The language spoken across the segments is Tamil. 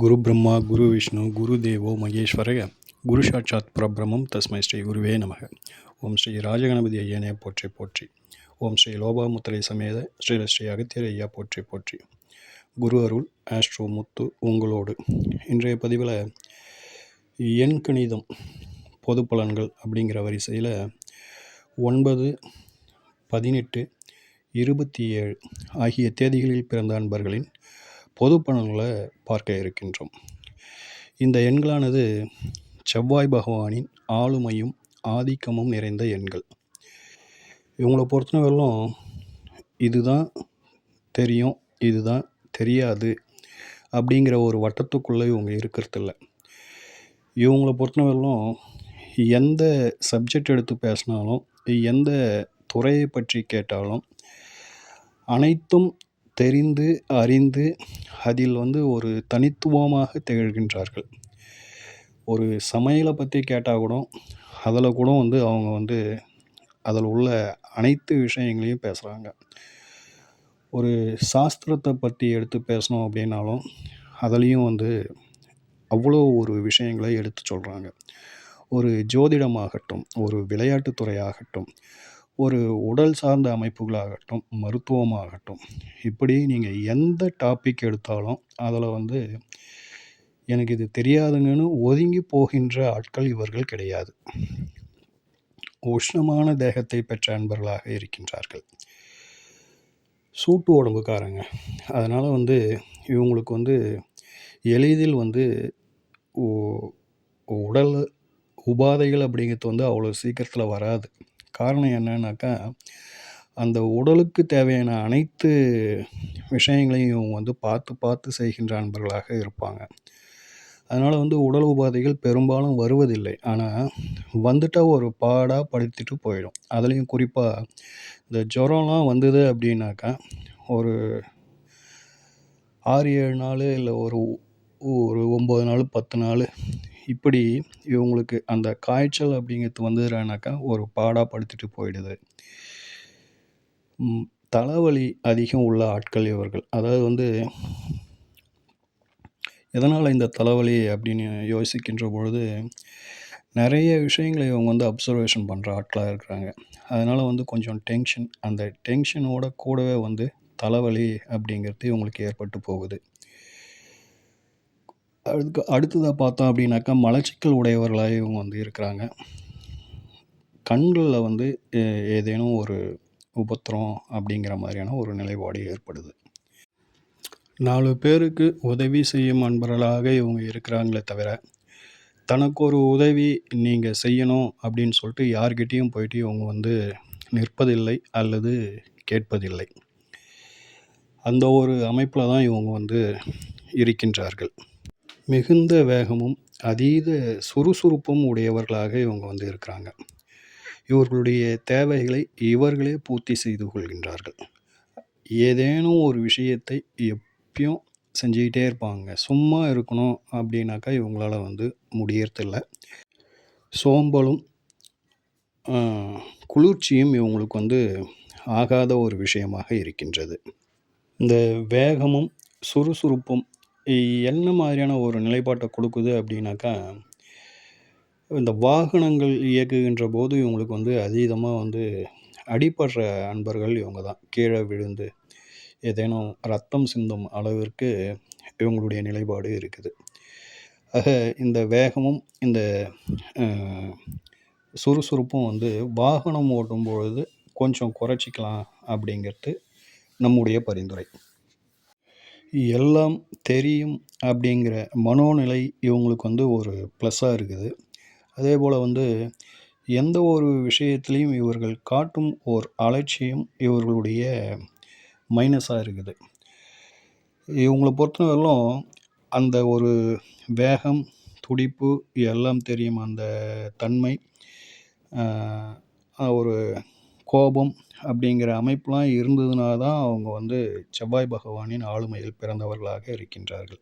குரு பிரம்மா குரு விஷ்ணு குரு தேவோ மகேஸ்வரக குரு சாட்சாத் பிரபிரமம் தஸ்மை ஸ்ரீ குருவே நமக. ஓம் ஸ்ரீ ராஜகணபதி ஐயனே போற்றி போற்றி. ஓம் ஸ்ரீ லோபாமுத்திரை சமேத ஸ்ரீ ஸ்ரீ அகத்தியர் ஐயா போற்றி போற்றி. குரு அருள் ஆஸ்ட்ரோ முத்து உங்களோடு. இன்றைய பதிவில் எண் கணிதம் பொது பலன்கள் அப்படிங்கிற வரிசையில் ஒன்பது பதினெட்டு இருபத்தி ஏழு ஆகிய தேதிகளில் பிறந்த அன்பர்களின் பொது பலன்களை பார்க்க இருக்கின்றோம். இந்த எண்களானது செவ்வாய் பகவானின் ஆளுமையும் ஆதிக்கமும் நிறைந்த எண்கள். இவங்களை பொறுத்தவரையிலும் இதுதான் தெரியும் இதுதான் தெரியாது அப்படிங்கிற ஒரு வட்டத்துக்குள்ளே இவங்க இருக்கிறதில்ல. இவங்களை பொறுத்தவரையிலும் எந்த சப்ஜெக்ட் எடுத்து பேசினாலும் எந்த துறையை பற்றி கேட்டாலும் அனைத்தும் தெரிந்து அறிந்து அதில் வந்து ஒரு தனித்துவமாக திகழ்கின்றார்கள். ஒரு சமையலை பற்றி கேட்டால் கூட அதில் கூட வந்து அவங்க வந்து அதில் உள்ள அனைத்து விஷயங்களையும் பேசுகிறாங்க ஒரு சாஸ்திரத்தை பற்றி எடுத்து பேசணும் அப்படின்னாலும் அதுலேயும் வந்து அவ்வளோ ஒரு விஷயங்களை எடுத்து சொல்கிறாங்க ஒரு ஜோதிடமாகட்டும் ஒரு விளையாட்டுத்துறையாகட்டும் ஒரு உடல் சார்ந்த அமைப்புகளாகட்டும் மருத்துவமாகட்டும் இப்படி நீங்கள் எந்த டாபிக் எடுத்தாலும் அதில் வந்து எனக்கு இது தெரியாதுங்கன்னு ஒதுங்கி போகின்ற ஆட்கள் இவர்கள் கிடையாது. உஷ்ணமான தேகத்தை பெற்ற அன்பர்களாக இருக்கின்றார்கள். சூட்டு உடம்புக்காரங்க. அதனால் வந்து இவங்களுக்கு வந்து எளிதில் வந்து உடல் உபாதைகள் அப்படிங்கிறது வந்து அவ்வளோ சீக்கிரத்தில் வராது. காரணம் என்னன்னாக்கா அந்த உடலுக்கு தேவையான அனைத்து விஷயங்களையும் வந்து பார்த்து பார்த்து செய்கின்ற அன்பர்களாக இருப்பாங்க. அதனால் வந்து உடல் உபாதைகள் பெரும்பாலும் வருவதில்லை. ஆனால் வந்துட்டால் ஒரு பாடாக படுத்திட்டு போயிடும். அதுலேயும் குறிப்பாக இந்த ஜுரம்லாம் வந்தது அப்படின்னாக்கா ஒரு ஆறு ஏழு நாள் இல்லை ஒரு ஒரு ஒம்பது நாள் பத்து நாள் இப்படி இவங்களுக்கு அந்த காய்ச்சல் அப்படிங்கிறது வந்ததுனாக்கா ஒரு பாடாக படுத்துட்டு போயிடுது. தலைவலி அதிகம் உள்ள ஆட்கள் இவர்கள். அதாவது வந்து எதனால் இந்த தலைவலி அப்படின்னு யோசிக்கின்ற பொழுது நிறைய விஷயங்களை இவங்க வந்து அப்சர்வேஷன் பண்ணுற ஆட்களாக இருக்கிறாங்க. அதனால் வந்து கொஞ்சம் டென்ஷன் அந்த டென்ஷனோட கூடவே வந்து தலைவலி அப்படிங்கிறது இவங்களுக்கு ஏற்பட்டு போகுது. அதுக்கு அடுத்ததாக பார்த்தோம் அப்படின்னாக்கா மலச்சிக்கல் உடையவர்களாக இவங்க வந்து இருக்கிறாங்க. கண்களில் வந்து ஏதேனும் ஒரு உபத்திரம் அப்படிங்கிற மாதிரியான ஒரு நிலைப்பாடு ஏற்படுது. நாலு பேருக்கு உதவி செய்யும் அன்பர்களாக இவங்க இருக்கிறாங்களே தவிர தனக்கு ஒரு உதவி நீங்கள் செய்யணும் அப்படின்னு சொல்லிட்டு யார்கிட்டேயும் போயிட்டு இவங்க வந்து நிற்பதில்லை அல்லது கேட்பதில்லை. அந்த ஒரு அமைப்பில் தான் இவங்க வந்து இருக்கின்றார்கள். மிகுந்த வேகமும் அதீத சுறுசுறுப்பும் உடையவர்களாக இவங்க வந்து இருக்கிறாங்க. இவர்களுடைய தேவைகளை இவர்களே பூர்த்தி செய்து கொள்கின்றார்கள். ஏதேனும் ஒரு விஷயத்தை எப்பயும் செஞ்சுக்கிட்டே இருப்பாங்க. சும்மா இருக்கணும் அப்படின்னாக்கா இவங்களால வந்து முடியறதில்ல. சோம்பலும் குளிர்ச்சியும் இவங்களுக்கு வந்து ஆகாத ஒரு விஷயமாக இருக்கின்றது. இந்த வேகமும் சுறுசுறுப்பும் என்ன மாதிரியான ஒரு நிலைப்பாட்டை கொடுக்குது அப்படின்னாக்கா இந்த வாகனங்கள் இயக்குகின்ற போது இவங்களுக்கு வந்து அதீதமாக வந்து அடிபடுற அன்பர்கள் இவங்க தான். கீழே விழுந்து ஏதேனும் ரத்தம் சிந்தும் அளவிற்கு இவங்களுடைய நிலைப்பாடு இருக்குது. ஆக இந்த வேகமும் இந்த சுறுசுறுப்பும் வந்து வாகனம் ஓட்டும் பொழுது கொஞ்சம் குறைச்சிக்கலாம் அப்படிங்கிறது நம்முடைய பரிந்துரை. எல்லாம் தெரியும் அப்படிங்கிற மனோநிலை இவங்களுக்கு வந்து ஒரு ப்ளஸ்ஸாக இருக்குது. அதே போல் வந்து எந்த ஒரு விஷயத்துலேயும் இவர்கள் காட்டும் ஓர் அலட்சியம் இவர்களுடைய மைனஸாக இருக்குது. இவங்களை பொறுத்தவரையிலும் அந்த ஒரு வேகம் துடிப்பு எல்லாம் தெரியும் அந்த தன்மை ஒரு கோபம் அப்படிங்கிற அமைப்புலாம் இருந்ததுனால தான் அவங்க வந்து செவ்வாய் பகவானின் ஆளுமையில் பிறந்தவர்களாக இருக்கின்றார்கள்.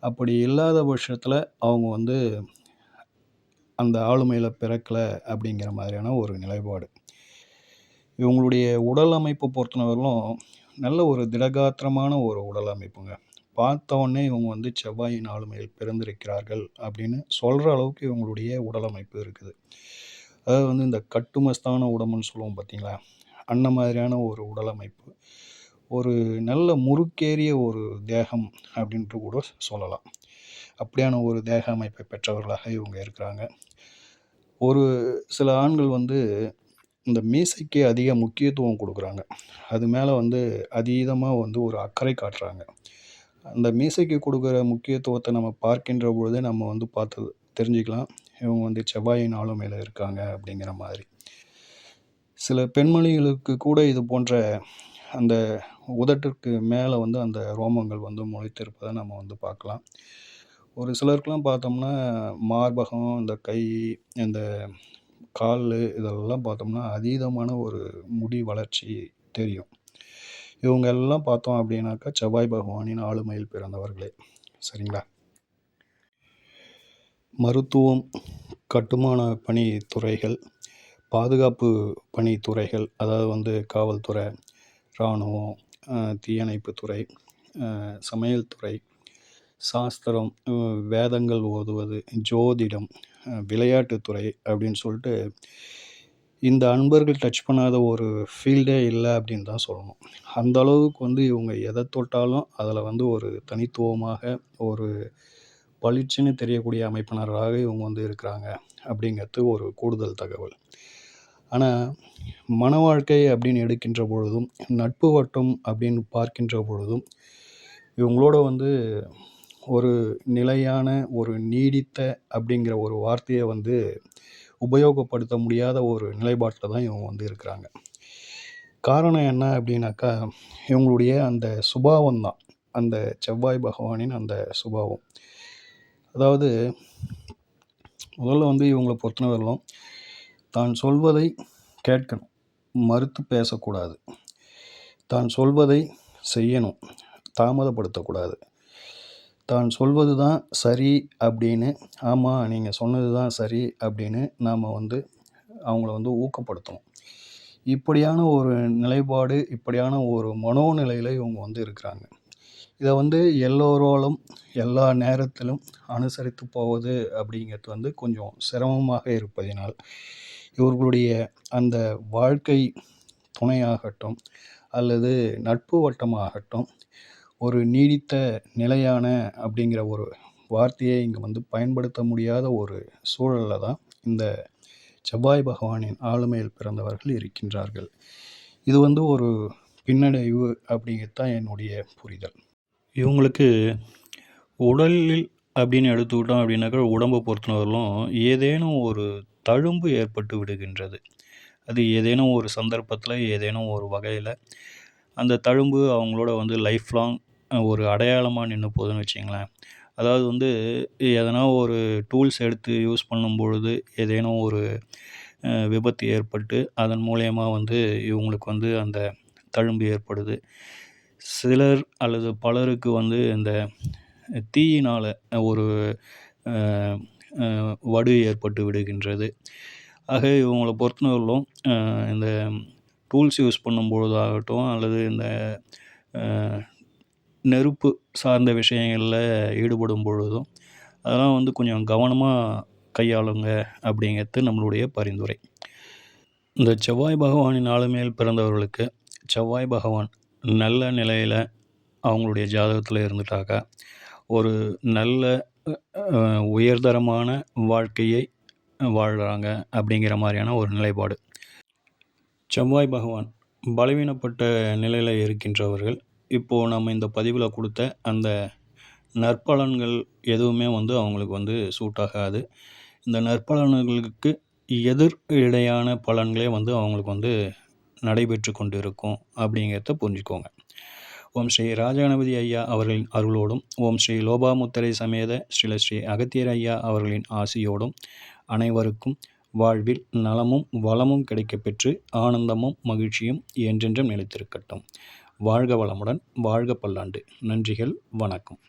அப்படி இல்லாத பட்சத்தில் அவங்க வந்து அந்த ஆளுமையில் பிறக்கலை அப்படிங்கிற மாதிரியான ஒரு நிலைப்பாடு. இவங்களுடைய உடல் அமைப்பை பொறுத்தவரையிலும் நல்ல ஒரு திடகாத்திரமான ஒரு உடல் அமைப்புங்க. பார்த்த இவங்க வந்து செவ்வாயின் ஆளுமையில் பிறந்திருக்கிறார்கள் அப்படின்னு சொல்கிற அளவுக்கு இவங்களுடைய உடலமைப்பு இருக்குது. அதாவது வந்து இந்த கட்டுமஸ்தான உடம்புன்னு சொல்லுவோம் பார்த்தீங்களா? அந்த மாதிரியான ஒரு உடலமைப்பு. ஒரு நல்ல முறுக்கேறிய ஒரு தேகம் அப்படின்ட்டு கூட சொல்லலாம். அப்படியான ஒரு தேக அமைப்பை பெற்றவர்களாக இவங்க இருக்கிறாங்க. ஒரு சில ஆண்கள் வந்து இந்த மீசைக்கு அதிக முக்கியத்துவம் கொடுக்குறாங்க. அது மேலே வந்து அதீதமாக வந்து ஒரு அக்கறை காட்டுறாங்க. அந்த மீசைக்கு கொடுக்குற முக்கியத்துவத்தை நம்ம பார்க்கின்ற பொழுதே நம்ம வந்து பார்த்து தெரிஞ்சுக்கலாம். இவங்க வந்து செவ்வாயின் ஆளுமையில் இருக்காங்க அப்படிங்கிற மாதிரி. சில பெண்மணிகளுக்கு கூட இது போன்ற அந்த உதட்டிற்கு மேலே வந்து அந்த ரோமங்கள் வந்து முளைத்திருப்பதை நம்ம வந்து பார்க்கலாம். ஒரு சிலருக்குலாம் பார்த்தோம்னா மார்பகம் இந்த கை இந்த கால் இதெல்லாம் பார்த்தோம்னா அதீதமான ஒரு முடி வளர்ச்சி தெரியும். இவங்க எல்லாம் பார்த்தோம் அப்படின்னாக்கா செவ்வாய் பகவானின் ஆளுமையில் பிறந்தவர்களே. சரிங்களா? மருத்துவம் கட்டுமான பணித்துறைகள் பாதுகாப்பு பணித்துறைகள் அதாவது வந்து காவல்துறை இராணுவம் தீயணைப்புத்துறை சமையல் துறை சாஸ்திரம் வேதங்கள் ஓதுவது ஜோதிடம் விளையாட்டுத்துறை அப்படின்னு சொல்லிட்டு இந்த அன்பர்கள் டச் பண்ணாத ஒரு ஃபீல்டே இல்லை அப்படின்னு தான் சொல்லணும். அந்த அளவுக்கு வந்து இவங்க எதை தொட்டாலும் அதில் வந்து ஒரு தனித்துவமாக ஒரு பளிச்சுன்னு தெரியக்கூடிய அமைப்பினராக இவங்க வந்து இருக்கிறாங்க அப்படிங்கிறது ஒரு கூடுதல் தகவல். ஆனால் மன வாழ்க்கை அப்படின்னு எடுக்கின்ற பொழுதும் நட்பு வட்டம் அப்படின்னு பார்க்கின்ற பொழுதும் இவங்களோட வந்து ஒரு நிலையான ஒரு நீடித்த அப்படிங்கிற ஒரு வார்த்தையை வந்து உபயோகப்படுத்த முடியாத ஒரு நிலைப்பாட்டில் தான் இவங்க வந்து இருக்கிறாங்க. காரணம் என்ன அப்படின்னாக்கா இவங்களுடைய அந்த சுபாவம் தான் அந்த செவ்வாய் பகவானின் அந்த சுபாவம். அதாவது முதல்ல வந்து இவங்களை பொறுத்தவரையிலும் தான் சொல்வதை கேட்கணும். மறுத்து பேசக்கூடாது. தான் சொல்வதை செய்யணும். தாமதப்படுத்தக்கூடாது. தான் சொல்வது தான் சரி அப்படின்னு ஆமாம் நீங்கள் சொன்னது தான் சரி அப்படின்னு நாம் வந்து அவங்கள வந்து ஊக்கப்படுத்தணும். இப்படியான ஒரு நிலைப்பாடு இப்படியான ஒரு மனோநிலையில் இவங்க வந்து இருக்கிறாங்க. இதை வந்து எல்லோராலும் எல்லா நேரத்திலும் அனுசரித்து போவது அப்படிங்கிறது வந்து கொஞ்சம் சிரமமாக இருப்பதினால் இவர்களுடைய அந்த வாழ்க்கை துணையாகட்டும் அல்லது நட்பு வட்டமாகட்டும் ஒரு நீடித்த நிலையான அப்படிங்கிற ஒரு வார்த்தையை இங்கே வந்து பயன்படுத்த முடியாத ஒரு சூழலில் தான் இந்த செவ்வாய் பகவானின் ஆளுமையில் பிறந்தவர்கள் இருக்கின்றார்கள். இது வந்து ஒரு பின்னடைவு அப்படிங்கிறது தான் என்னுடைய புரிதல். இவங்களுக்கு உடலில் அப்படின்னு எடுத்துக்கிட்டோம் அப்படின்னாக்கா உடம்பை பொறுத்தவரையிலும் ஏதேனும் ஒரு தழும்பு ஏற்பட்டு விடுகின்றது. அது ஏதேனும் ஒரு சந்தர்ப்பத்தில் ஏதேனும் ஒரு வகையில் அந்த தழும்பு அவங்களோட வந்து லைஃப் லாங் ஒரு அடையாளமாக நின்று போகுதுன்னு வச்சிங்களேன் அதாவது வந்து எதனா ஒரு டூல்ஸ் எடுத்து யூஸ் பண்ணும் பொழுது ஏதேனும் ஒரு விபத்து ஏற்பட்டு அதன் மூலயமா வந்து இவங்களுக்கு வந்து அந்த தழும்பு ஏற்படுது. சிலர் அல்லது பலருக்கு வந்து இந்த தீயினால் ஒரு வடு ஏற்பட்டு விடுகின்றது. ஆக இவங்களை பொறுத்தவரையிலும் இந்த டூல்ஸ் யூஸ் பண்ணும்பொழுதாகட்டும் அல்லது இந்த நெருப்பு சார்ந்த விஷயங்களில் ஈடுபடும் பொழுதும் அதெல்லாம் வந்து கொஞ்சம் கவனமாக கையாளுங்க அப்படிங்கிறது நம்மளுடைய பரிந்துரை. இந்த செவ்வாய் பகவானின் ஆளுமையில் பிறந்தவர்களுக்கு செவ்வாய் பகவான் நல்ல நிலையில் அவங்களுடைய ஜாதகத்தில் இருந்துட்டாக்கா ஒரு நல்ல உயர்தரமான வாழ்க்கையை வாழ்கிறாங்க அப்படிங்கிற மாதிரியான ஒரு நிலைப்பாடு. செவ்வாய் பகவான் பலவீனப்பட்ட நிலையில் இருக்கின்றவர்கள். இப்போது நம்ம இந்த பதிவில் கொடுத்த அந்த நற்பலன்கள் எதுவுமே வந்து அவங்களுக்கு வந்து சூட் ஆகாது. இந்த நற்பலன்களுக்கு எதிர் இடையான பலன்களே வந்து அவங்களுக்கு வந்து நடைபெற்று கொண்டிருக்கும் அப்படிங்கிறத புரிஞ்சுக்கோங்க. ஓம் ஸ்ரீ ராஜகணபதி ஐயா அவர்களின் அருளோடும் ஓம் ஸ்ரீ லோபாமுத்தரை சமேத ஸ்ரீல ஸ்ரீ அகத்தியர் ஐயா அவர்களின் ஆசியோடும் அனைவருக்கும் வாழ்வில் நலமும் வளமும் கிடைக்கப்பெற்று ஆனந்தமும் மகிழ்ச்சியும் என்றென்றும் நிலைத்திருக்கட்டும். வாழ்க வளமுடன் வாழ்க பல்லாண்டு. நன்றிகள் வணக்கம்.